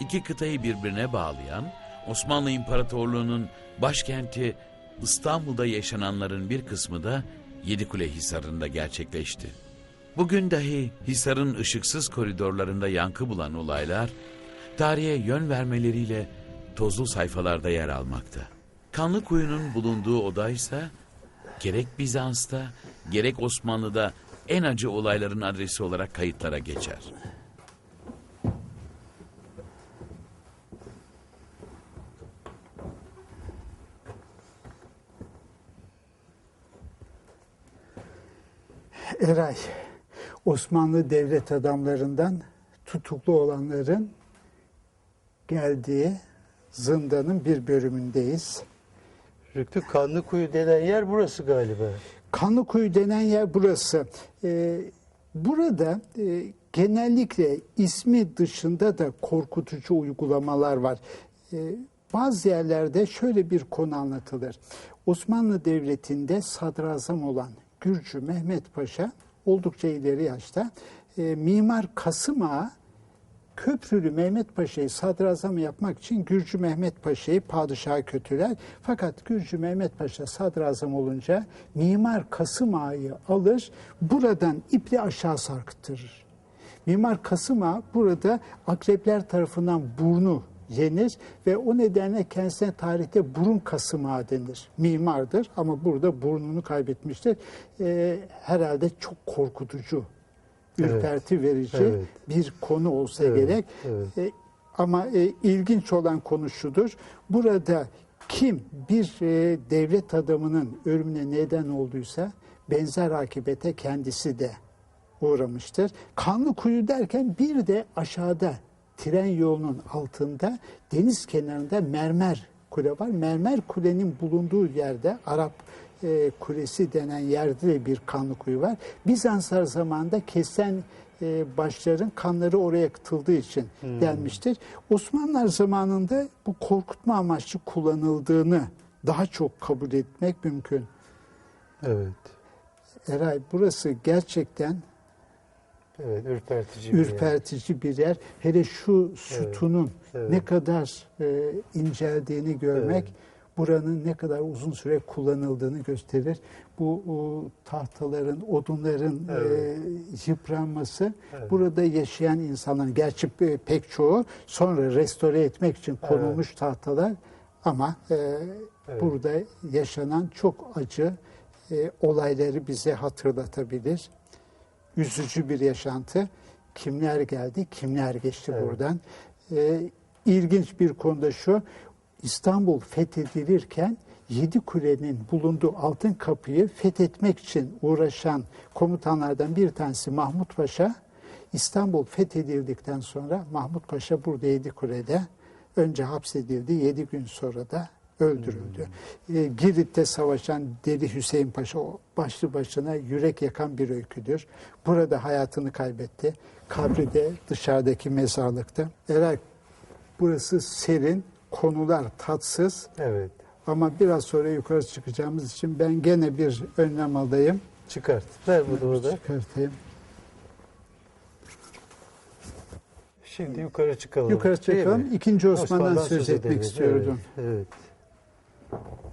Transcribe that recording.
iki kıtayı birbirine bağlayan Osmanlı İmparatorluğu'nun başkenti İstanbul'da yaşananların bir kısmı da Yedikule Hisarı'nda gerçekleşti. Bugün dahi Hisar'ın ışıksız koridorlarında yankı bulan olaylar, tarihe yön vermeleriyle tozlu sayfalarda yer almakta. Kanlı Kuyu'nun bulunduğu oda ise gerek Bizans'ta gerek Osmanlı'da en acı olayların adresi olarak kayıtlara geçer. Eray, Osmanlı devlet adamlarından tutuklu olanların geldiği zindanın bir bölümündeyiz. Rüktü kanlı kuyu denen yer burası galiba. Kanlıkuyu denen yer burası. Ee, burada e, genellikle ismi dışında da korkutucu uygulamalar var. Ee, bazı yerlerde şöyle bir konu anlatılır. Osmanlı Devleti'nde sadrazam olan Gürcü Mehmet Paşa oldukça ileri yaşta e, Mimar Kasım Ağa Köprülü Mehmet Paşa'yı sadrazam yapmak için Gürcü Mehmet Paşa'yı padişaha kötüler. Fakat Gürcü Mehmet Paşa sadrazam olunca Mimar Kasım Ağa'yı alır, buradan iple aşağı sarkıtırır. Mimar Kasım Ağa burada akrepler tarafından burnu yenir ve o nedenle kendisine tarihte burun Kasım Ağa denir. Mimardır ama burada burnunu kaybetmiştir. Ee, herhalde çok korkutucu Evet. ürperti verici Evet. bir konu olsa Evet, gerek. evet. E, ama e, ilginç olan konu şudur. Burada kim bir e, devlet adamının ölümüne neden olduysa benzer akibete kendisi de uğramıştır. Kanlı kuyu derken bir de aşağıda tren yolunun altında deniz kenarında mermer kule var. Mermer kulenin bulunduğu yerde Arap e, kulesi denen yerde de bir kanlı kuyu var. Bizanslar zamanında kesen e, başların kanları oraya akıtıldığı için denmiştir. Osmanlılar zamanında bu korkutma amaçlı kullanıldığını daha çok kabul etmek mümkün. Evet. Eray burası gerçekten Evet, ürpertici bir yer. ürpertici bir yer. Hele şu sütunun evet. ne kadar e, inceldiğini görmek Evet. buranın ne kadar uzun süre kullanıldığını gösterir. Bu o, tahtaların, odunların Evet. e, yıpranması Evet. burada yaşayan insanların gerçi pe- pek çoğu sonra restore etmek için konulmuş tahtalar ama e, Evet. burada yaşanan çok acı e, olayları bize hatırlatabilir üzücü bir yaşantı. Kimler geldi, kimler geçti Evet. buradan. Ee, ilginç bir konuda şu, İstanbul fethedilirken Yedi Kule'nin bulunduğu altın kapıyı fethetmek için uğraşan komutanlardan bir tanesi Mahmut Paşa, İstanbul fethedildikten sonra Mahmut Paşa burada Yedi Kule'de önce hapsedildi, yedi gün sonra da öldürüldü. Ee, Girit'te savaşan Deli Hüseyin Paşa başlı başına yürek yakan bir öyküdür. Burada hayatını kaybetti. Kabri de dışarıdaki mezarlıkta. Eğer burası serin, konular tatsız Evet. ama biraz sonra yukarı çıkacağımız için ben gene bir önlem alayım. Çıkart. Ver bunu burada. Çıkartayım. Şimdi yukarı çıkalım. Yukarı çıkalım. İkinci Osman'dan Osman'dan söz etmek edelim. istiyordum. Evet. evet. Thank you.